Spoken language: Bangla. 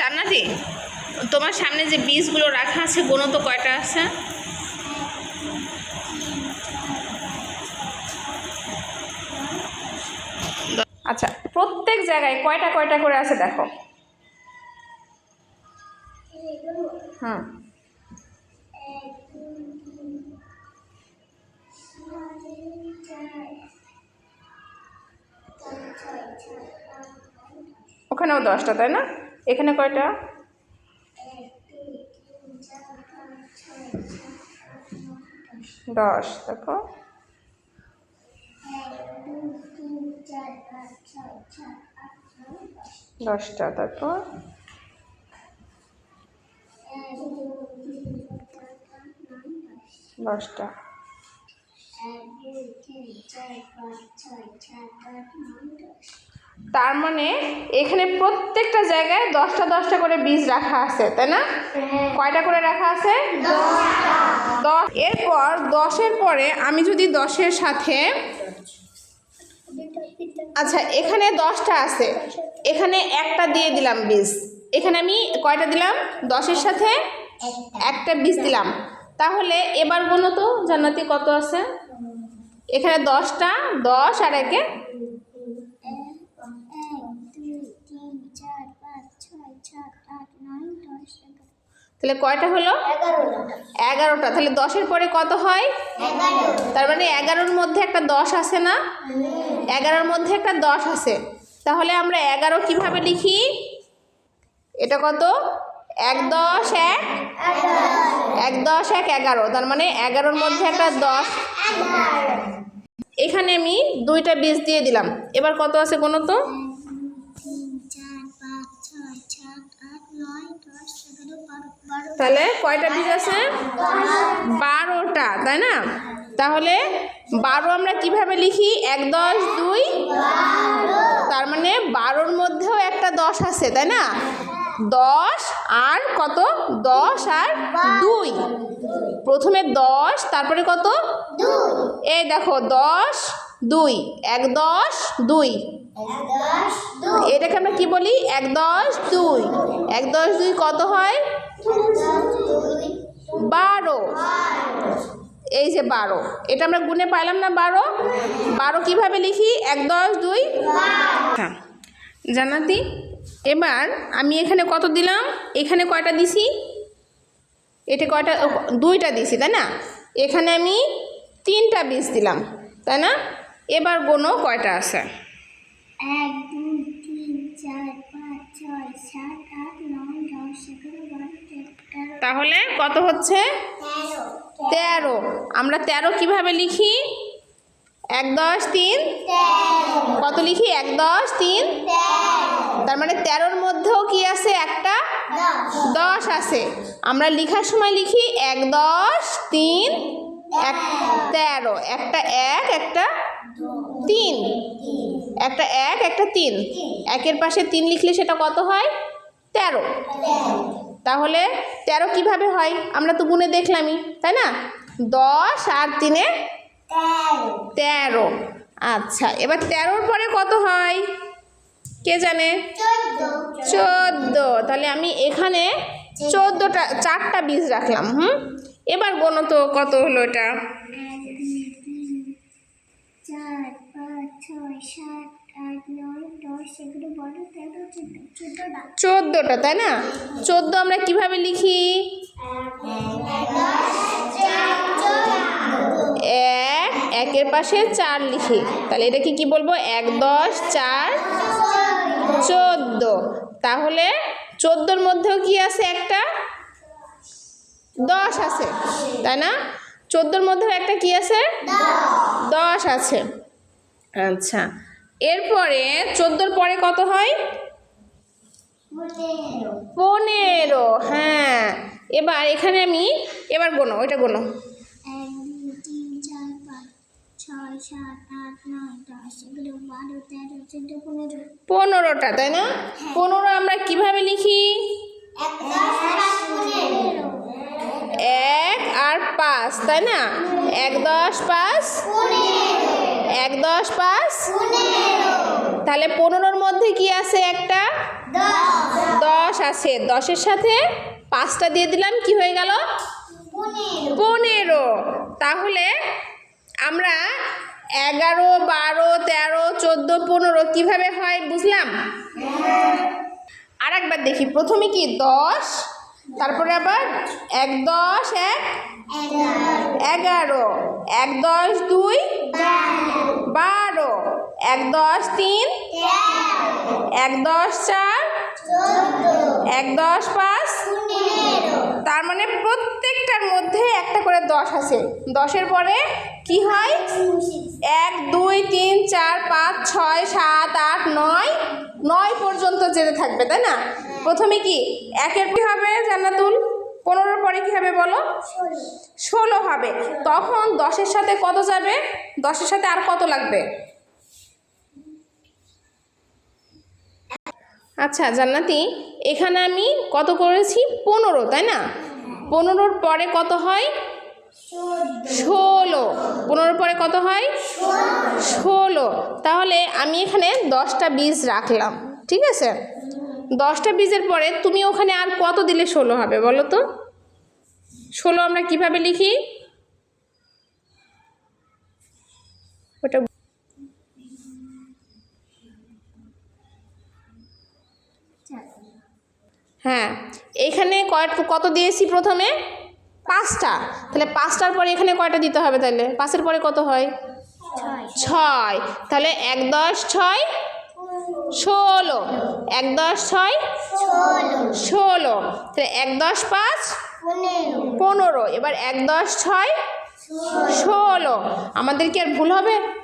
জান্নাতি? তোমার সামনে যে বীজগুলো রাখা আছে গোনো তো কয়টা আছে? আচ্ছা প্রত্যেক জায়গায় কয়টা কয়টা করে আছে দেখো? হুম। ওখানেও দশটা, তাই না? এখানে কয়টা? দশ দেখো। দশটা তারপর দশটা। তার মানে এখানে প্রত্যেকটা জায়গায় দশটা দশটা করে বীজ রাখা আছে তাই না? কয়টা করে রাখা আছে? দশ। এরপর দশের পরে আমি যদি দশের সাথে আচ্ছা এখানে দশটা আছে। এখানে একটা দিয়ে দিলাম বীজ। এখানে আমি কয়টা দিলাম? দশের সাথে একটা বীজ দিলাম। তাহলে এবার গুনো তো জান্নাতি কত আছে? এখানে দশটা দশ আর একে তাহলে কয়টা হলো? এগারোটা। তাহলে দশের পরে কত হয়? তার মানে এগারোর মধ্যে একটা দশ আছে না? এগারোর মধ্যে একটা দশ আছে। তাহলে আমরা এগারো কীভাবে লিখি? এটা কত? এক দশ এক? এক দশ এক এগারো। তার মানে এগারোর মধ্যে একটা দশ। এখানে আমি দুইটা বীজ দিয়ে দিলাম। এবার কত আছে কোনো তো? তাহলে কয়টা বীজ আছে? বারোটা তাই না? তাহলে বারো আমরা কীভাবে লিখি? এক দশ দুই। তার মানে বারোর মধ্যেও একটা দশ আছে তাই না? দশ আর কত? দশ আর দুই। প্রথমে দশ তারপরে কত? এই দেখো দশ দুই। এক দশ দুই। এটাকে আমরা কি বলি? এক দশ দুই। এক দশ দুই কত হয়? বারো। এই যে বারো। এটা আমরা গুনে পাইলাম না বারো? বারো কীভাবে লিখি? এক দশ দুই। আচ্ছা, জানাতি এবার আমি এখানে কত দিলাম? এখানে কয়টা দিছি? এটা কয়টা? দুইটা দিছি তাই না? এখানে আমি তিনটা বীজ দিলাম তাই না? এবার গোনো কয়টা আছে? এক দুই তিন চার পাঁচ ছয় সাত আট নয় দশ এগারো বারো তেরো তেরো। তাহলে কত হচ্ছে? তেরো। তেরো। আমরা তেরো কীভাবে লিখি? এক দশ তিন? কত লিখি? এক দশ তিন? তার। মানে তেরোর মধ্যেও কি আছে? একটা? দশ। আছে। আমরা লিখার সময় লিখি এক দশ তিন এক তেরো। একটা এক একটা তিন। একটা এক, একটা তিন। একের পাশে তিন লিখলে সেটা কত হয়? তেরো। তাহলে তেরো কীভাবে হয়? আমরা তো গুনে দেখলামই, তাই না? দশ আর তিনে তেরো। আচ্ছা এবার তেরোর পরে কত হয়? কে জানে? চোদ্দ। তাহলে আমি এখানে চোদ্দোটা, চারটা বীজ রাখলাম, হুম? এবার গোনো তো কত হলো এটা? চার, পাঁচ, ছয়, সাত, আট, নয়, দশ, এগারো, বারো, তেরো, চোদ্দ, চোদ্দোটা। চোদ্দোটা, তাই না? চোদ্দ আমরা কীভাবে লিখি? এক, একের পাশে চার লিখি। তাহলে এটা কি কি বলব? এক, দশ, চার, চোদ্দ। তাহলে চোদ্দোর মধ্যেও কি আছে একটা? দশ আছে। তাই না? চোদ্দোর মধ্যেও একটা কি আছে? দশ। আছে। আচ্ছা। এরপরে চোদ্দোর পরে কত হয়? পনেরো। হ্যাঁ। এবার এখানে আমি এবার গোনো ওইটা গোনো। পনেরোটা তাই না? পনেরো আমরা কীভাবে লিখি এক আর পাঁচ তাই না? এক দশ পাঁচ এক দশ পাঁচ তাহলে পনেরোর মধ্যে কি আছে একটা? দশ আছে। দশের সাথে পাঁচটা দিয়ে দিলাম, কি হয়ে গেল? পনেরো। তাহলে আমরা এগারো, বারো, তেরো, চোদ্দ, পনেরো কীভাবে হয় বুঝলাম? আর একবার দেখি। প্রথমে কি? দশ, তারপরে আবার এক দশ, এক এগারো। এক দশ দুই। বারো। এক দশ তিন। এক দশ চার। এক দশ পাঁচ। তার মানে প্রত্যেকটার মধ্যে একটা করে দশ আছে। দশের পরে কি হয়? এক, দুই, তিন, চার, পাঁচ, ছয়, সাত, আট, নয়। নয় পর্যন্ত যেতে থাকবে, তাই না? প্রথমে কি? একের হবে জান্নাতুল? পনেরোর পরে কি হবে বলো? ষোলো। হবে। তখন দশের সাথে কত যাবে? দশের সাথে আর কত লাগবে? আচ্ছা জান্নাতি এখানে আমি কত করেছি? পনেরো তাই না? পনেরোর পরে কত হয়? ষোলো। পনেরোর পরে কত হয়? ষোলো। তাহলে আমি এখানে দশটা বীজ রাখলাম। ঠিক আছে? দশটা বীজের পরে তুমি ওখানে আর কত দিলে ষোলো হবে বলো তো? ষোলো আমরা কীভাবে লিখি? ওটা হ্যাঁ এখানে কয় কত দিয়েছি প্রথমে? পাঁচটা। তাহলে পাঁচটার পরে এখানে কয়টা দিতে হবে তাহলে? পাঁচের পরে কত হয়? ছয়। ছয়। তাহলে এক দশ ছয় ষোলো। এক দশ ছয়? ষোলো। তাহলে এক দশ পাঁচ? পনেরো। এবার এক দশ ছয়? ষোলো। আমাদের কি আর ভুল হবে?